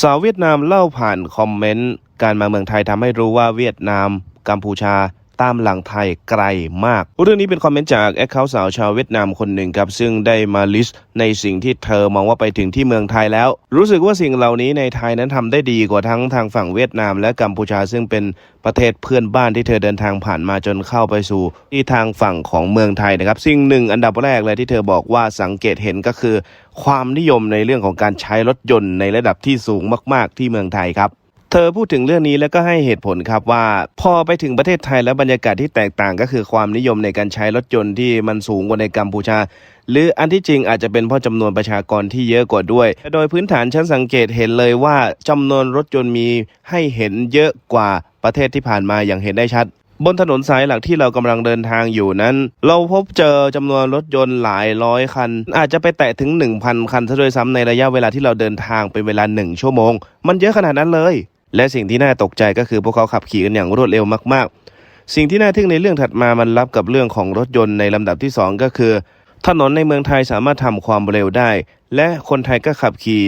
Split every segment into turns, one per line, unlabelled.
สาวเวียดนามเล่าผ่านคอมเมนต์ การมาเมืองไทยทำให้รู้ว่าเวียดนาม กัมพูชา ตามหลังไทยไกลมาก เรื่องนี้เป็นคอมเมนต์จากแอคเคาท์สาวชาวเวียดนามคนหนึ่งครับ ซึ่งได้มาลิสต์ในสิ่งที่เธอมองว่าไปถึงที่เมืองไทยแล้ว รู้สึกว่าสิ่งเหล่านี้ในไทยนั้นทำได้ดีกว่าทั้งทางฝั่งเวียดนามและกัมพูชาซึ่งเป็นประเทศเพื่อนบ้านที่เธอเดินทางผ่านมาจนเข้าไปสู่ ที่ทางฝั่งของเมืองไทยนะครับ สิ่งหนึ่งอันดับแรกเลยที่เธอบอกว่าสังเกตเห็นก็คือ ความนิยมในเรื่องของการใช้รถยนต์ในระดับที่สูงมาก ๆ ที่เมืองไทยครับ ธอพูดถึงเรื่องนี้แล้วก็ให้เหตุผลครับว่า พอไปถึงประเทศไทยแล้วบรรยากาศที่แตกต่างก็คือความนิยมในการใช้รถยนต์ที่มันสูงกว่าในกัมพูชา หรืออันที่จริงอาจจะเป็นเพราะจำนวนประชากรที่เยอะกว่าด้วย โดยพื้นฐานฉันสังเกตเห็นเลยว่าจำนวนรถยนต์มีให้เห็นเยอะกว่าประเทศที่ผ่านมาอย่างเห็นได้ชัด บนถนนสายหลักที่เรากำลังเดินทางอยู่นั้น เราพบเจอจำนวนรถยนต์หลายร้อยคัน อาจจะไปแตะถึง 1,000 คันซะด้วยซ้ำในระยะเวลาที่เราเดินทางเป็นเวลา1ชั่วโมง มันเยอะขนาดนั้นเลย และสิ่งที่น่าตกใจก็คือพวกเขาขับขี่กันอย่างรวดเร็วมาก ๆ สิ่งที่น่าทึ่งในเรื่องถัดมามันรับกับเรื่องของรถยนต์ในลำดับที่ 2 ก็คือ ถนนในเมืองไทยสามารถทำความเร็วได้ และคนไทยก็ขับขี่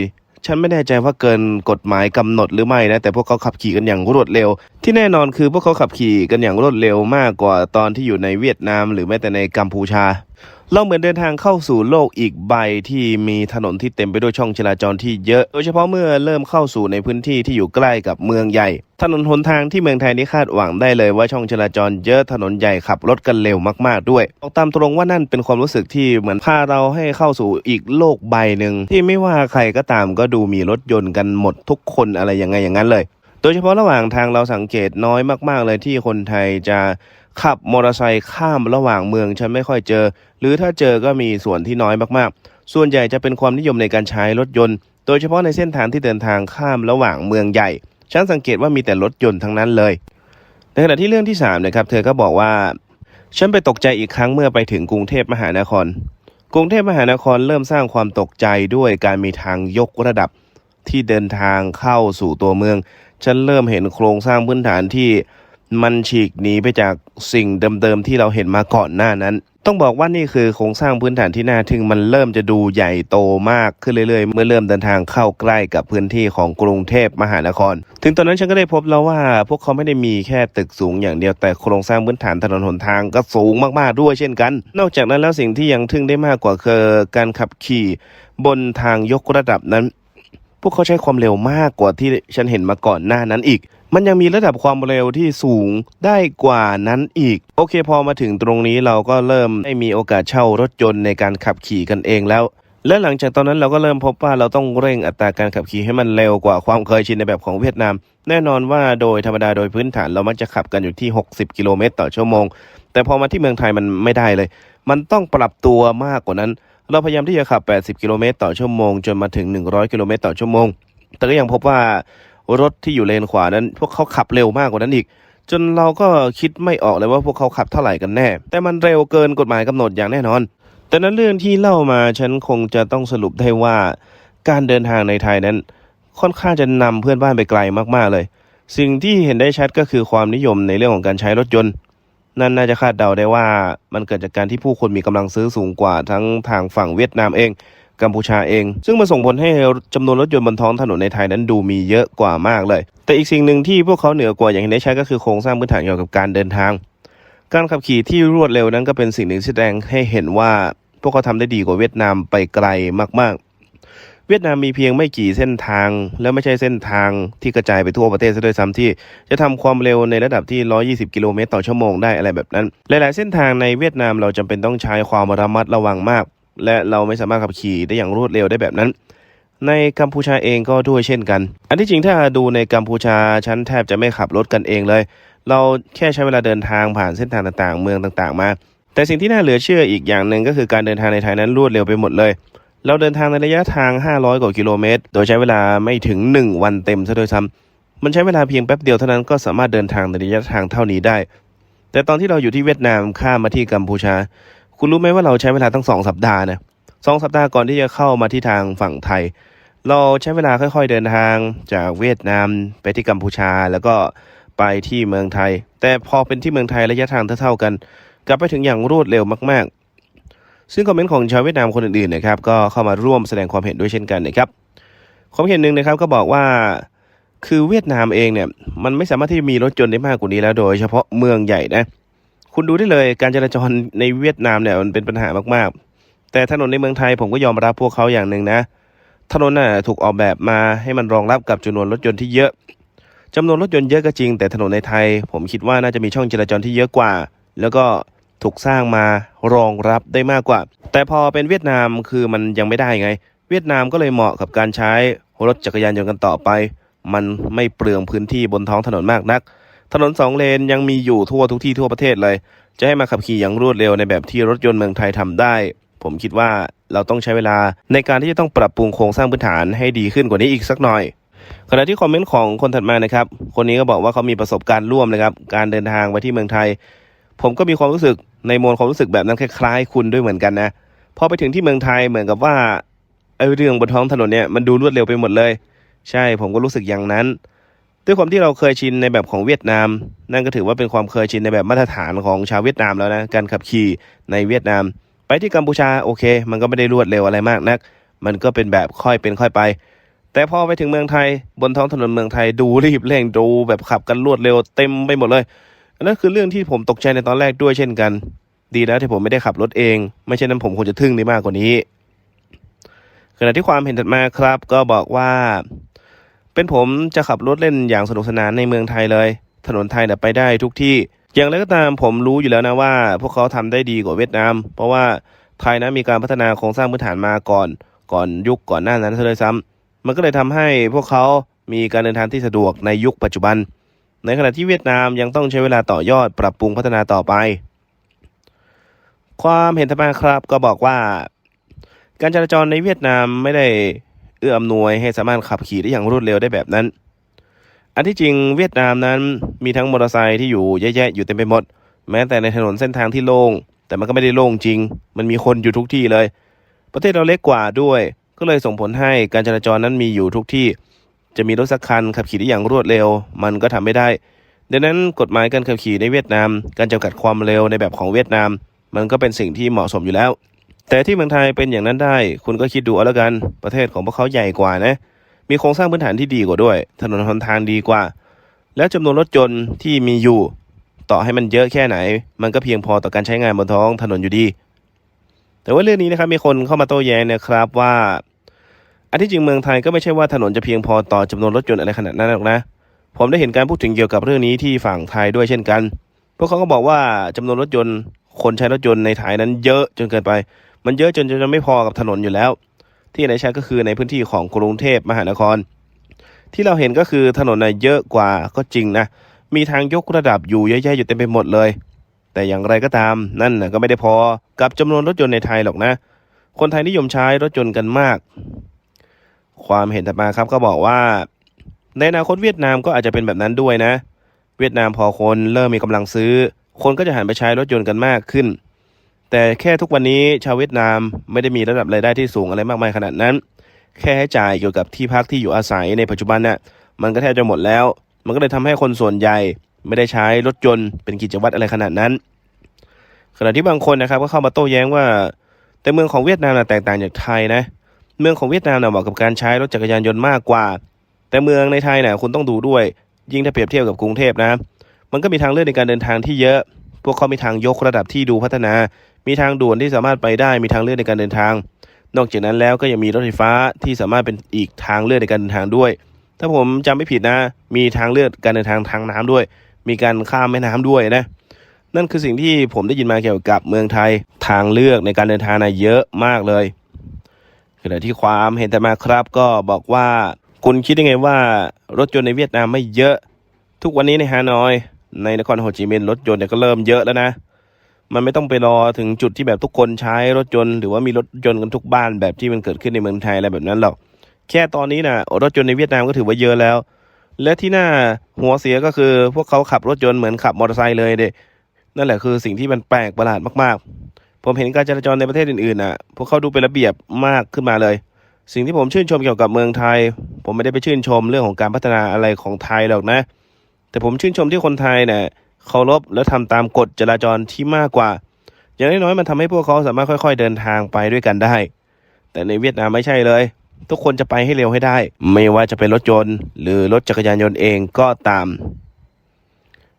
ฉันไม่แน่ใจว่าเกินกฎหมายกำหนดหรือไม่นะแต่พวกเขาขับขี่กันอย่างรวดเร็ว ที่แน่นอนคือพวกเขาขับขี่กันอย่างรวดเร็วมากกว่าตอนที่อยู่ในเวียดนาม หรือแม้แต่ในกัมพูชา เราเหมือนเดินทางเข้าสู่โลกอีกใบที่มีถนนที่เต็มไปด้วยช่องจราจรที่เยอะ โดยเฉพาะเมื่อเริ่มเข้าสู่ในพื้นที่ที่อยู่ใกล้กับเมืองใหญ่ ถนนหนทางที่เมืองไทยนี่คาดหวังได้เลยว่าช่องจราจรเยอะถนนใหญ่ขับรถกันเร็วมากๆด้วยบอกตามตรงว่านั่นเป็นความรู้สึกที่เหมือนพาเราให้เข้าสู่อีกโลกใบหนึ่งที่ไม่ว่าใครก็ตามก็ดูมีรถยนต์กันหมดทุกคนอะไรยังไงอย่างนั้นเลย โดยเฉพาะระหว่างทางเราสังเกตน้อยมากๆเลยที่คนไทยจะ ขับมอเตอร์ไซค์ข้ามระหว่างเมืองฉันไม่ค่อยเจอ หรือถ้าเจอก็มีส่วนที่น้อยมากๆ ส่วนใหญ่จะเป็นความนิยมในการใช้รถยนต์ โดยเฉพาะในเส้นทางที่เดินทางข้ามระหว่างเมืองใหญ่ ฉันสังเกตว่ามีแต่รถยนต์ทั้งนั้นเลย ในขณะที่เรื่องที่สามนะครับ เธอก็บอกว่า ฉันไปตกใจอีกครั้งเมื่อไปถึงกรุงเทพมหานคร กรุงเทพมหานครเริ่มสร้างความตกใจด้วยการมีทางยกระดับที่เดินทางเข้าสู่ตัวเมือง ฉันเริ่มเห็นโครงสร้างพื้นฐานที่ มันฉีกหนีไปจากสิ่งเดิมๆที่เราเห็นมาก่อนหน้านั้น ต้องบอกว่านี่คือโครงสร้างพื้นฐานที่น่าทึ่งมันเริ่มจะดูใหญ่โตมากขึ้นเรื่อยๆ เมื่อเริ่มเดินทางเข้าใกล้กับพื้นที่ของกรุงเทพมหานคร ถึงตอนนั้นฉันก็ได้พบแล้วว่า พวกเขาไม่ได้มีแค่ตึกสูงอย่างเดียวแต่โครงสร้างพื้นฐานถนนหนทางก็สูงมากๆด้วยเช่นกัน นอกจากนั้นแล้วสิ่งที่ยังทึ่งได้มากกว่าคือการขับขี่บนทางยกระดับนั้น พวกเขาใช้ความเร็วมากกว่าที่ฉันเห็นมาก่อนหน้านั้นอีก มันยังมีระดับความเร็วที่สูงได้กว่านั้นอีก โอเคพอมาถึงตรงนี้เราก็เริ่มได้มีโอกาสเช่ารถยนต์ในการขับขี่กันเองแล้ว และหลังจากตอนนั้นเราก็เริ่มพบว่าเราต้องเร่งอัตราการขับขี่ให้มันเร็วกว่าความเคยชินในแบบของเวียดนาม แน่นอนว่าโดยธรรมดาโดยพื้นฐานเรามักจะขับกันอยู่ที่ 60 กิโลเมตรต่อชั่วโมง แต่พอมาที่เมืองไทยมันไม่ได้เลย มันต้องปรับตัวมากกว่านั้น เราพยายามที่จะขับ 80 กิโลเมตรต่อชั่วโมง จนมาถึง 100 กิโลเมตรต่อชั่วโมง แต่ก็ยังพบว่ารถที่อยู่เลนขวานั้น พวกเขาขับเร็วมากกว่านั้นอีก จนเราก็คิดไม่ออกเลยว่าพวกเขาขับเท่าไหร่กันแน่ แต่มันเร็วเกินกฎหมายกำหนดอย่างแน่นอน แต่นั้นเรื่องที่เล่ามาฉันคงจะต้องสรุปได้ว่า การเดินทางในไทยนั้น ค่อนข้างจะนำเพื่อนบ้านไปไกลมากๆเลย สิ่งที่เห็นได้ชัดก็คือความนิยมในเรื่องของการใช้รถยนต์ นั่นน่าจะคาดเดาได้ว่ามันเกิดจากการที่ผู้คนมีกำลังซื้อสูงกว่าทั้งทางฝั่งเวียดนามเอง กัมพูชาเอง ซึ่งมันส่งผลให้จำนวนรถยนต์บนท้องถนนในไทยนั้นดูมีเยอะกว่ามากเลย แต่อีกสิ่งหนึ่งที่พวกเขาเหนือกว่าอย่างเห็นได้ชัดก็คือโครงสร้างพื้นฐานเกี่ยวกับการเดินทาง การขับขี่ที่รวดเร็วนั้นก็เป็นสิ่งหนึ่งที่แสดงให้เห็นว่า พวกเขาทำได้ดีกว่าเวียดนามไปไกลมากๆ เวียดนามมีเพียงไม่กี่เส้นทาง และไม่ใช่เส้นทางที่กระจายไปทั่วประเทศซะด้วยซ้ำที่ จะทำความเร็วในระดับที่ 120 กิโลเมตรต่อชั่วโมงได้อะไรแบบนั้น หลาย ๆ เส้นทางในเวียดนามเราจำเป็นต้องใช้ความระมัดระวังมาก และเราไม่สามารถขับขี่ได้อย่างรวดเร็วได้แบบนั้นในกัมพูชาเองก็ด้วยเช่นกัน อันที่จริงถ้าดูในกัมพูชาฉันแทบจะไม่ขับรถกันเองเลย เราแค่ใช้เวลาเดินทางผ่านเส้นทางต่างๆ เมืองต่างๆ มา แต่สิ่งที่น่าเหลือเชื่ออีกอย่างหนึ่งก็คือการเดินทางในไทยนั้นรวดเร็วไปหมดเลย เราเดินทางในระยะทาง 500 กว่ากิโลเมตร โดยใช้เวลาไม่ถึง 1 วันเต็มซะด้วยซ้ำมันใช้เวลาเพียงแป๊บเดียวเท่านั้นก็สามารถเดินทางในระยะทางเท่านี้ได้ แต่ตอนที่เราอยู่ที่เวียดนามข้ามมาที่กัมพูชา คุณรู้ไหมว่าเราใช้เวลาตั้งสองสัปดาห์นะสองสัปดาห์ก่อนที่จะเข้ามาที่ทางฝั่งไทย เราใช้เวลาค่อย ๆ เดินทางจากเวียดนามไปที่กัมพูชาแล้วก็ไปที่เมืองไทย แต่พอเป็นที่เมืองไทยระยะทางเท่าๆกัน กลับไปถึงอย่างรวดเร็วมากๆ ซึ่งคอมเมนต์ของชาวเวียดนามคนอื่นๆนะครับก็เข้ามาร่วมแสดงความเห็นด้วยเช่นกันนะครับความเห็นหนึ่งนะครับก็บอกว่าคือเวียดนามเองเนี่ยมันไม่สามารถที่จะมีรถยนต์ได้มากกว่านี้แล้วโดยเฉพาะเมืองใหญ่นะคุณดูได้เลยการจราจรในเวียดนามเนี่ยมันเป็นปัญหามากๆ แต่ถนนในเมืองไทยผมก็ยอมรับพวกเขาอย่างหนึ่งนะถนนน่ะถูกออกแบบมาให้มันรองรับกับจำนวนรถยนต์ที่เยอะจำนวนรถยนต์เยอะก็จริง แต่ถนนในไทย ผมคิดว่าน่าจะมีช่องจราจรที่เยอะกว่า แล้วก็ ถูกสร้างมารองรับได้มากกว่า แต่พอเป็นเวียดนามคือมันยังไม่ได้ไง เวียดนามก็เลยเหมาะกับการใช้รถจักรยานยนต์กันต่อไป มันไม่เปลืองพื้นที่บนท้องถนนมากนัก ถนนสองเลนยังมีอยู่ทั่วทุกที่ทั่วประเทศเลย จะให้มาขับขี่อย่างรวดเร็วในแบบที่รถยนต์เมืองไทยทำได้ ผมคิดว่าเราต้องใช้เวลาในการที่จะต้องปรับปรุงโครงสร้างพื้นฐานให้ดีขึ้นกว่านี้อีกสักหน่อยขณะที่คอมเมนต์ของคนถัดมานะครับ คนนี้ก็บอกว่าเขามีประสบการณ์ร่วมนะครับ การเดินทางไปที่เมืองไทย ผมก็มีความรู้สึกในมวลความรู้สึกแบบนั้นคล้ายๆคุณด้วยเหมือนกันนะพอไปถึงที่เมืองไทยเหมือนกับว่าไอ้เรื่องบนท้องถนนเนี่ยมันดูรวดเร็วไปหมดเลย ใช่ผมก็รู้สึกอย่างนั้น ด้วยความที่เราเคยชินในแบบของเวียดนาม นั่นก็ถือว่าเป็นความเคยชินในแบบมาตรฐานของชาวเวียดนามแล้วนะการขับขี่ในเวียดนาม ไปที่กัมพูชาโอเค มันก็ไม่ได้รวดเร็วอะไรมากนัก มันก็เป็นแบบค่อยเป็นค่อยไป แต่พอไปถึงเมืองไทยบนท้องถนนเมืองไทยดูรีบเร่งดูแบบขับกันรวดเร็วเต็มไปหมดเลย อันนั้นคือเรื่องที่ผมตกใจในตอนแรกด้วยเช่นกัน ดีแล้วที่ผมไม่ได้ขับรถเอง ไม่เช่นนั้นผมคงจะทึ่งได้มากกว่านี้ ขณะที่ความเห็นถัดมาครับ ก็บอกว่า เป็นผมจะขับรถเล่นอย่างสนุกสนานในเมืองไทยเลย ถนนไทยเนี่ยไปได้ทุกที่ อย่างไรก็ตามผมรู้อยู่แล้วนะว่า พวกเขาทำได้ดีกว่าเวียดนาม เพราะว่าไทยนะมีการพัฒนาโครงสร้างพื้นฐานมาก่อน ก่อนยุคก่อนหน้านั้นเลยซ้ำมันก็เลยทำให้พวกเขามีการเดินทางที่สะดวกในยุคปัจจุบัน ในขณะที่เวียดนามยังต้องใช้เวลาต่อยอดปรับปรุงพัฒนาต่อไป ความเห็นถัดมาครับก็บอกว่า การจราจรในเวียดนามไม่ได้เอื้ออำนวยให้สามารถขับขี่ได้อย่างรวดเร็วได้แบบนั้น อันที่จริงเวียดนามนั้นมีทั้งมอเตอร์ไซค์ที่อยู่แยะๆอยู่เต็มไปหมด แม้แต่ในถนนเส้นทางที่โล่งแต่มันก็ไม่ได้โล่งจริง มันมีคนอยู่ทุกที่เลย ประเทศเราเล็กกว่าด้วย ก็เลยส่งผลให้การจราจรนั้นมีอยู่ทุกที่ จะมีรถสักคันขับขี่ได้อย่างรวดเร็ว มันก็ทำไม่ได้ ดังนั้นกฎหมายการขับขี่ในเวียดนาม การจำกัดความเร็วในแบบของเวียดนาม มันก็เป็นสิ่งที่เหมาะสมอยู่แล้ว แต่ที่เมืองไทยเป็นอย่างนั้นได้ คุณก็คิดดูเอาล้วกัน ประเทศของพวกเขาใหญ่กว่านะ มีโครงสร้างพื้นฐานที่ดีกว่าด้วย ถนนหนทางดีกว่า และจำนวนรถยนต์ที่มีอยู่ ต่อให้มันเยอะแค่ไหน มันก็เพียงพอต่อการใช้งานบนท้องถนนอยู่ดี แต่ว่าเรื่องนี้นะครับมีคนเข้ามาโต้แย้งนะครับว่า อันที่จริงเมืองไทยก็ไม่ใช่ว่าถนนจะเพียงพอต่อจำนวนรถยนต์อะไรขนาดนั้นหรอกนะ ผมได้เห็นการพูดถึงเกี่ยวกับเรื่องนี้ที่ฝั่งไทยด้วยเช่นกัน พวกเขาก็บอกว่าจำนวนรถยนต์ คนใช้รถยนต์ในไทยนั้นเยอะจนเกินไป มันเยอะจนจะไม่พอกับถนนอยู่แล้ว ที่ไหนใช้ก็คือในพื้นที่ของกรุงเทพมหานคร ที่เราเห็นก็คือถนนน่ะเยอะกว่าก็จริงนะ มีทางยกระดับอยู่เยอะแยะอยู่เต็มไปหมดเลย แต่อย่างไรก็ตามนั่นน่ะก็ไม่ได้พอกับจำนวนรถยนต์ในไทยหรอกนะ คนไทยนิยมใช้รถยนต์กันมาก ความเห็นถัดมาครับก็บอกว่า ในอนาคตเวียดนามก็อาจจะเป็นแบบนั้นด้วยนะ เวียดนามพอคนเริ่มมีกำลังซื้อ คนก็จะหันไปใช้รถยนต์กันมากขึ้น แต่แค่ทุกวันนี้ชาวเวียดนามไม่ได้มีระดับรายได้ที่สูงอะไรมากมายขนาดนั้น แค่ให้จ่ายเกี่ยวกับที่พักที่อยู่อาศัยในปัจจุบันน่ะมันก็แทบจะหมดแล้ว มันก็เลยทำให้คนส่วนใหญ่ไม่ได้ใช้รถยนต์เป็นกิจวัตรอะไรขนาดนั้น ขณะที่บางคนนะครับก็เข้ามาโต้แย้งว่า แต่เมืองของเวียดนามน่ะแตกต่างจากไทยนะเเมืองของเวียดนามน่ะเหมาะกับการใช้รถจักรยานยนต์มากกว่า แต่เมืองในไทยน่ะคุณต้องดูด้วย ยิ่งถ้าเปรียบเทียบกับกรุงเทพนะ มันก็มีทางเลือกในการเดินทางที่เยอะ พวกเขามีทางยกระดับที่ดูพัฒนา มีทางด่วนที่สามารถไปได้ มีทางเลือกในการเดินทาง นอกจากนั้นแล้วก็ยังมีรถไฟฟ้าที่สามารถเป็นอีกทางเลือกในการเดินทางด้วย ถ้าผมจำไม่ผิดนะ มีทางเลือกการเดินทางทางน้ำด้วย มีการข้ามแม่น้ำด้วยนะนั่นคือสิ่งที่ผมได้ยินมาเกี่ยวกับเมืองไทยทางเลือกในการเดินทางนะเยอะมากเลย ขณะที่ความเห็นแต่มาครับก็บอกว่าคุณคิดยังไงว่ารถยนต์ในเวียดนามไม่เยอะ ทุกวันนี้ในฮานอย ในนครโฮจิมินห์รถยนต์เนี่ยก็เริ่มเยอะแล้วนะ มันไม่ต้องไปรอถึงจุดที่แบบทุกคนใช้รถยนต์หรือว่ามีรถยนต์กันทุกบ้านแบบที่มันเกิดขึ้นในเมืองไทยอะไรแบบนั้นหรอกแค่ตอนนี้นะรถยนต์ในเวียดนามก็ถือว่าเยอะแล้ว และที่น่าหัวเสียก็คือพวกเขาขับรถยนต์เหมือนขับมอเตอร์ไซค์เลยเด็นั่นแหละคือสิ่งที่มันแปลกประหลาดมากๆ ผมเห็นการจราจรในประเทศอื่นๆน่ะ พวกเขาดูเป็นระเบียบมากขึ้นมาเลย สิ่งที่ผมชื่นชมเกี่ยวกับเมืองไทย ผมไม่ได้ไปชื่นชมเรื่องของการพัฒนาอะไรของไทยหรอกนะ แต่ผมชื่นชมที่คนไทยเนี่ยเคารพและทำตามกฎจราจรที่มากกว่า อย่างน้อยๆมันทำให้พวกเขาสามารถค่อย ๆ เดินทางไปด้วยกันได้ แต่ในเวียดนามไม่ใช่เลย ทุกคนจะไปให้เร็วให้ได้ ไม่ว่าจะเป็นรถยนต์ หรือรถจักรยานยนต์เองก็ตาม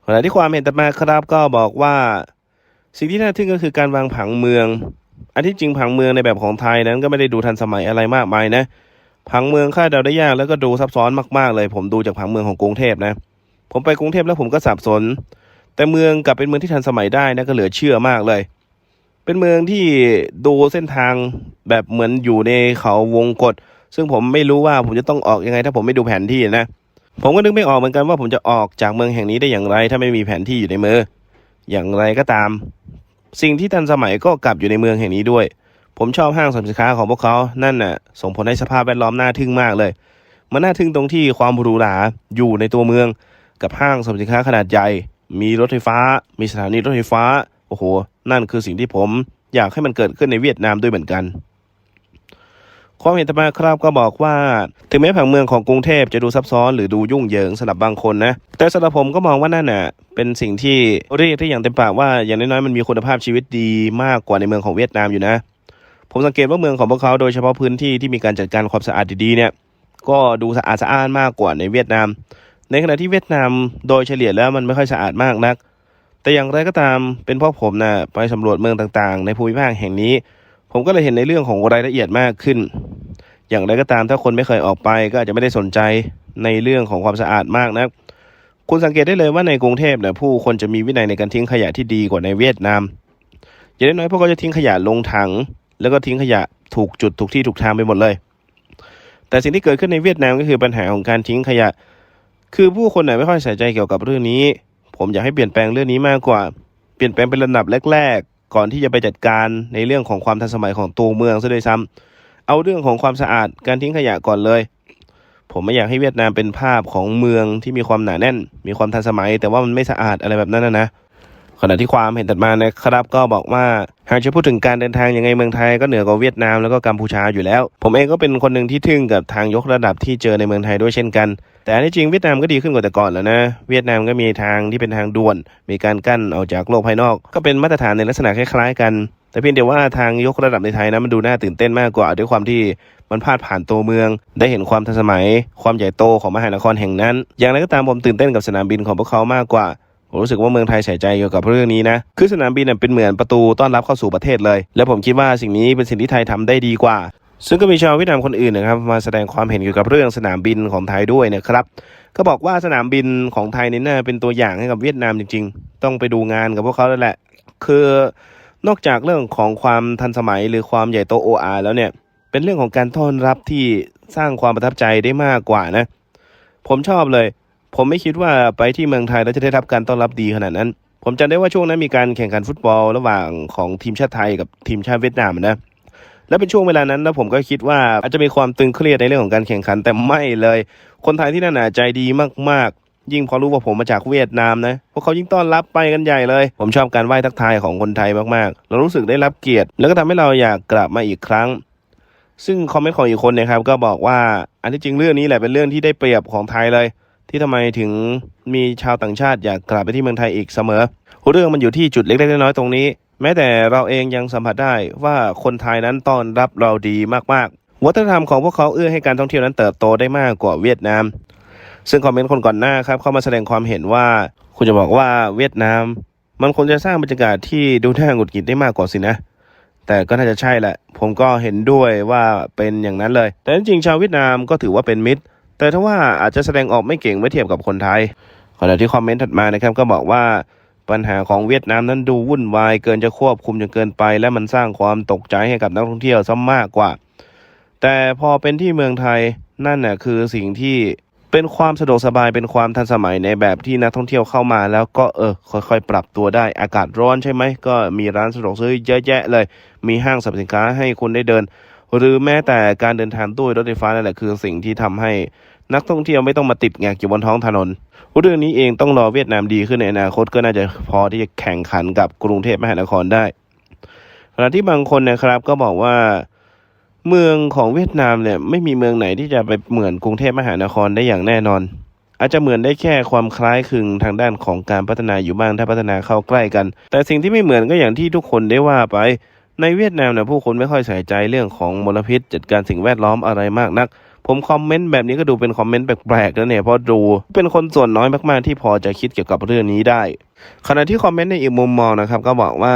ขณะที่ความเห็นต่อมาครับก็บอกว่า สิ่งที่น่าทึ่งก็คือการวางผังเมือง อันที่จริงผังเมืองในแบบของไทยนั้นก็ไม่ได้ดูทันสมัยอะไรมากมายนะ ผังเมืองคาดเดาได้ยากแล้วก็ดูซับซ้อนมากๆเลย ผมดูจากผังเมืองของกรุงเทพนะ ผมไปกรุงเทพแล้วผมก็สับสน แต่เมืองกลับเป็นเมืองที่ทันสมัยได้นะก็เหลือเชื่อมากเลย เป็นเมืองที่ดูเส้นทางแบบเหมือนอยู่ในเขาวงกฏซึ่งผมไม่รู้ว่าผมจะต้องออกยังไงถ้าผมไม่ดูแผนที่นะ ผมก็นึกไม่ออกเหมือนกันว่าผมจะออกจากเมืองแห่งนี้ได้อย่างไร ถ้าไม่มีแผนที่อยู่ในมือ อย่างไรก็ตาม สิ่งที่ทันสมัยก็กลับอยู่ในเมืองแห่งนี้ด้วย ผมชอบห้างสรรพสินค้าของพวกเขานั่นน่ะ ส่งผลให้สภาพแวดล้อมน่าทึ่งมากเลย มันน่าทึ่งตรงที่ความหรูหราอยู่ในตัวเมือง กับห้างสรรพสินค้าขนาดใหญ่ มีรถไฟฟ้า มีสถานีรถไฟฟ้า โอ้โห นั่นคือสิ่งที่ผมอยากให้มันเกิดขึ้นในเวียดนามด้วยเหมือนกัน ความเห็นต่อมาครับก็บอกว่า ถึงแม้ผังเมืองของกรุงเทพจะดูซับซ้อนหรือดูยุ่งเหยิงสำหรับบางคนนะ แต่สำหรับผมก็มองว่านั่นน่ะเป็นสิ่งที่เรียกได้อย่างเต็มปากว่าอย่างน้อยๆมันมีคุณภาพชีวิตดีมากกว่าในเมืองของเวียดนามอยู่นะ ผมสังเกตว่าเมืองของพวกเขาโดยเฉพาะพื้นที่ที่มีการจัดการความสะอาดดีๆเนี่ยก็ดูสะอาดสะอ้านมากกว่าในเวียดนาม ในขณะที่เวียดนามโดยเฉลี่ยแล้วมันไม่ค่อยสะอาดมากนัก แต่อย่างไรก็ตามเป็นเพราะผมนะไปสำรวจเมืองต่างๆ ในภูมิภาคแห่งนี้ ผมก็เลยเห็นในเรื่องของรายละเอียดมากขึ้น อย่างไรก็ตามถ้าคนไม่เคยออกไปก็อาจจะไม่ได้สนใจในเรื่องของความสะอาดมากนะคุณสังเกตได้เลยว่าในกรุงเทพเนี่ยผู้คนจะมีวินัยในการทิ้งขยะที่ดีกว่าในเวียดนามอย่างน้อยพวกเขาจะทิ้งขยะลงถัง แล้วก็ทิ้งขยะถูกจุดถูกที่ถูกทางไปหมดเลย แต่สิ่งที่เกิดขึ้นในเวียดนามก็คือปัญหาของการทิ้งขยะ คือผู้คนไหนไม่ค่อยใส่ใจเกี่ยวกับเรื่องนี้ ผมอยากให้เปลี่ยนแปลงเรื่องนี้มากกว่า เปลี่ยนแปลงเป็นระดับแรก ๆ ก่อนที่จะไปจัดการในเรื่องของความทันสมัยของตัวเมืองซะด้วยซ้ำ เอาเรื่องของความสะอาดการทิ้งขยะก่อนเลย ผมไม่อยากให้เวียดนามเป็นภาพของเมืองที่มีความหนาแน่น มีความทันสมัย แต่ว่ามันไม่สะอาดอะไรแบบนั้นนะนะขณะที่ความเห็นถัดมานะครับก็บอกว่าหากจะพูดถึงการเดินทางยังไงเมืองไทยก็เหนือกว่าเวียดนามแล้วก็กัมพูชาอยู่แล้ว ผมเองก็เป็นคนหนึ่งที่ทึ่งกับทางยกระดับที่เจอในเมืองไทยด้วยเช่นกัน แต่อันที่จริงเวียดนามก็ดีขึ้นกว่าแต่ก่อนแล้วนะเวียดนามก็มีทางที่เป็นทางด่วน มีการกั้นออกจากโลกภายนอก ก็เป็นมาตรฐานในลักษณะคล้ายๆกัน แต่เพียงแต่ว่าทางยกระดับในไทยนะมันดูน่าตื่นเต้นมากกว่าด้วยความที่มันพาดผ่านตัวเมือง ได้เห็นความทันสมัย ความใหญ่โตของมหานครแห่งนั้น อย่างไรก็ตามผมตื่นเต้นกับสนามบินของพวกเขามากกว่าผมรู้สึกว่าเมืองไทยใส่ใจเกี่ยวกับเรื่องนี้นะ คือสนามบินเป็นเหมือนประตูต้อนรับเข้าสู่ประเทศเลย และผมคิดว่าสิ่งนี้เป็นสิ่งที่ไทยทำได้ดีกว่า ซึ่งก็มีชาวเวียดนามคนอื่นนะครับมาแสดงความเห็นเกี่ยวกับเรื่องสนามบินของไทยด้วยนะครับ ก็บอกว่าสนามบินของไทยนี่น่าเป็นตัวอย่างให้กับเวียดนามจริง ๆ ต้องไปดูงานกับพวกเขาแล้วแหละ คือ นอกจากเรื่องของความทันสมัยหรือความใหญ่โตโออาแล้วเนี่ย เป็นเรื่องของการต้อนรับที่สร้างความประทับใจได้มากกว่านะ ผมชอบเลย ผมไม่คิดว่าไปที่เมืองไทยแล้วจะได้รับการต้อนรับดีขนาดนั้น ผมจำได้ว่าช่วงนั้นมีการแข่งขันฟุตบอลระหว่างของทีมชาติไทยกับทีมชาติเวียดนามนะและเป็นช่วงเวลานั้นแล้วผมก็คิดว่าอาจจะมีความตึงเครียดในเรื่องของการแข่งขันแต่ไม่เลย คนไทยที่นั่นน่ะใจดีมากๆ ยิ่งพอรู้ว่าผมมาจากเวียดนามนะ พวกเขายิ่งต้อนรับไปกันใหญ่เลย ผมชอบการไหว้ทักทายของคนไทยมากๆ เรารู้สึกได้รับเกียรติ แล้วก็ทำให้เราอยากกลับมาอีกครั้ง ซึ่งคอมเมนต์ของอีกคนนะครับก็บอกว่า อันที่จริงเรื่องนี้แหละเป็นเรื่องที่ได้เปรียบของไทยเลย ที่ทำไมถึงมีชาวต่างชาติอยากกลับไปที่เมืองไทยอีกเสมอ เรื่องมันอยู่ที่จุดเล็กๆน้อยๆตรงนี้ แม้แต่เราเองยังสัมผัสได้ว่าคนไทยนั้นต้อนรับเราดีมากๆวัฒนธรรมของพวกเขาเอื้อให้การท่องเที่ยวนั้นเติบโตได้มากกว่าเวียดนาม ซึ่งคอมเมนต์คนก่อนหน้าครับเข้ามาแสดงความเห็นว่า คุณจะบอกว่าเวียดนาม มันควรจะสร้างบรรยากาศที่ดูน่าหงุดหงิดได้มากกว่าสินะ แต่ก็น่าจะใช่แหละ ผมก็เห็นด้วยว่าเป็นอย่างนั้นเลย แต่จริงๆชาวเวียดนามก็ถือว่าเป็นมิตร แต่ถ้าว่าอาจจะแสดงออกไม่เก่งเมื่อเทียบกับคนไทยขณะที่คอมเมนต์ถัดมานะครับก็บอกว่าปัญหาของเวียดนามนั้นดูวุ่นวายเกินจะควบคุมจนเกินไป และมันสร้างความตกใจให้กับนักท่องเที่ยวซะมากกว่า แต่พอเป็นที่เมืองไทยนั่นน่ะคือสิ่งที่ เป็นความสะดวกสบายเป็นความทันสมัยในแบบที่นักท่องเที่ยวเข้ามาแล้วก็เออค่อยๆ ปรับตัวได้อากาศร้อนใช่ไหมก็มีร้านสะดวกซื้อเยอะแยะเลย มีห้างสรรพสินค้าให้คุณได้เดิน หรือแม้แต่การเดินทางด้วยรถไฟฟ้านั่นแหละคือสิ่งที่ทำให้นักท่องเที่ยวไม่ต้องมาติดแงกอยู่บนท้องถนน เรื่องนี้เองต้องรอเวียดนามดีขึ้นในอนาคตก็น่าจะพอที่จะแข่งขันกับกรุงเทพมหานครได้ขณะที่บางคนนะครับก็บอกว่า เมืองของเวียดนามเนี่ยไม่มีเมืองไหนที่จะไปเหมือนกรุงเทพมหานครได้อย่างแน่นอน อาจจะเหมือนได้แค่ความคล้ายคลึงทางด้านของการพัฒนาอยู่บ้างถ้าพัฒนาเข้าใกล้กัน แต่สิ่งที่ไม่เหมือนก็อย่างที่ทุกคนได้ว่าไป ในเวียดนามเนี่ยผู้คนไม่ค่อยใส่ใจเรื่องของมลพิษ จัดการสิ่งแวดล้อมอะไรมากนัก ผมคอมเมนต์แบบนี้ก็ดูเป็นคอมเมนต์แปลกๆแล้วเนี่ยเพราะดูเป็นคนส่วนน้อยมากๆที่พอจะคิดเกี่ยวกับเรื่องนี้ได้ ขณะที่คอมเมนต์ในอีกมุมมองนะครับก็บอกว่า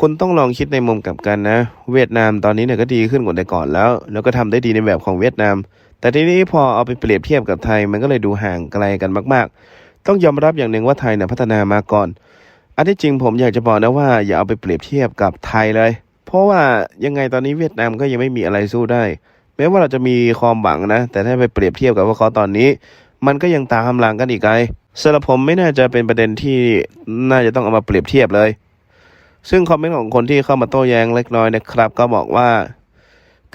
คุณต้องลองคิดในมุมกลับกันนะ เวียดนามตอนนี้เนี่ยก็ดีขึ้นกว่าแต่ก่อนแล้ว แล้วก็ทำได้ดีในแบบของเวียดนาม แต่ทีนี้พอเอาไปเปรียบเทียบกับไทยมันก็เลยดูห่างไกลกันมาก ๆ ต้องยอมรับอย่างหนึ่งว่าไทยเนี่ยพัฒนามาก่อน อันที่จริงผมอยากจะบอกนะว่าอย่าเอาไปเปรียบเทียบกับไทยเลย เพราะว่ายังไงตอนนี้เวียดนามก็ยังไม่มีอะไรสู้ได้ แม้ว่าเราจะมีความหวังนะ แต่ถ้าไปเปรียบเทียบกับพวกเขาตอนนี้ มันก็ยังตามหลังกันอีกไกลสำหรับผมไม่น่าจะเป็นประเด็นที่น่าจะต้องเอามาเปรียบเทียบเลย ซึ่งคอมเมนต์ของคนที่เข้ามาโต้แย้งเล็กน้อยนะครับ ก็บอกว่า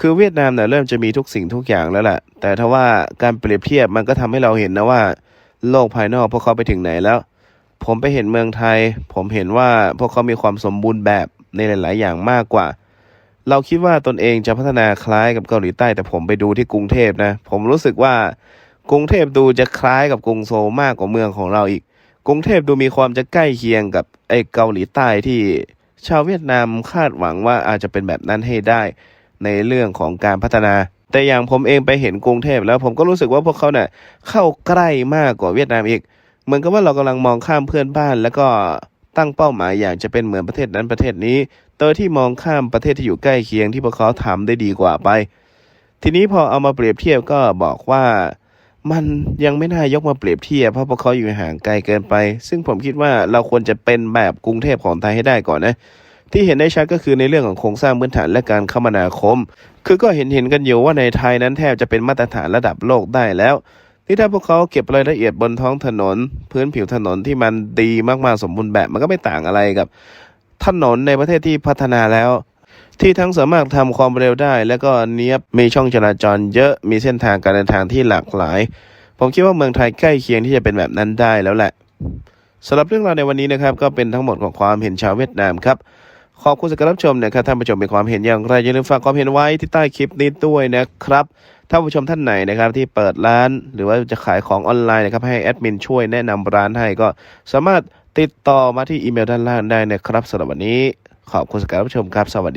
คือเวียดนามเนี่ยเริ่มจะมีทุกสิ่งทุกอย่างแล้วแหละแต่ถ้าว่าการเปรียบเทียบมันก็ทำให้เราเห็นนะว่า โลกภายนอกพวกเขาไปถึงไหนแล้ว ผมไปเห็นเมืองไทย ผมเห็นว่าพวกเขามีความสมบูรณ์แบบในหลาย ๆ อย่างมากกว่า เราคิดว่าตนเองจะพัฒนาคล้ายกับเกาหลีใต้ แต่ผมไปดูที่กรุงเทพนะ ผมรู้สึกว่ากรุงเทพดูจะคล้ายกับกรุงโซลมากกว่าเมืองของเราอีก กรุงเทพดูมีความจะใกล้เคียงกับไอ้เกาหลีใต้ที่ ชาวเวียดนามคาดหวังว่าอาจจะเป็นแบบนั้นให้ได้ในเรื่องของการพัฒนา แต่อย่างผมเองไปเห็นกรุงเทพแล้วผมก็รู้สึกว่าพวกเขาเนี่ยเข้าใกล้มากกว่าเวียดนามอีก เหมือนกับว่าเรากำลังมองข้ามเพื่อนบ้าน แล้วก็ตั้งเป้าหมายอยากจะเป็นเหมือนประเทศนั้นประเทศนี้โดยที่มองข้ามประเทศที่อยู่ใกล้เคียงที่พวกเขาทำได้ดีกว่าไป ทีนี้พอเอามาเปรียบเทียบก็บอกว่า มันยังไม่น่ายกมาเปรียบเทียบเพราะพวกเขาอยู่ห่างไกลเกินไป ซึ่งผมคิดว่าเราควรจะเป็นแบบกรุงเทพของไทยให้ได้ก่อนนะ ที่เห็นได้ชัดก็คือในเรื่องของโครงสร้างพื้นฐานและการคมนาคม คือก็เห็นเห็นกันอยู่ว่าในไทยนั้นแทบจะเป็นมาตรฐานระดับโลกได้แล้วที่ถ้าพวกเขาเก็บรายละเอียดบนท้องถนน พื้นผิวถนนที่มันดีมากๆสมบูรณ์แบบมันก็ไม่ต่างอะไรกับ ถนนในประเทศที่พัฒนาแล้ว ที่ทั้งสามารถทำความเร็วได้ แล้วก็เนี้ยบมีช่องจราจรเยอะมีเส้นทางการเดินทางที่หลากหลาย ผมคิดว่าเมืองไทยใกล้เคียงที่จะเป็นแบบนั้นได้แล้วแหละสำหรับเรื่องราวในวันนี้นะครับก็เป็นทั้งหมดของความเห็นชาวเวียดนามครับขอบคุณสำหรับรับชมนะครับท่านผู้ชมมีความเห็นอย่างไรอย่าลืมฝากความเห็นไว้ที่ใต้คลิปนี้ด้วยนะครับถ้าผู้ชมท่านไหนนะครับที่เปิดร้าน หรือว่าจะขายของออนไลน์นะครับให้แอดมินช่วยแนะนำร้านให้ก็สามารถติดต่อมาที่อีเมลด้านล่างได้นะครับสำหรับวันนี้ ขอบคุณสำหรับรับชมครับ สวัสดี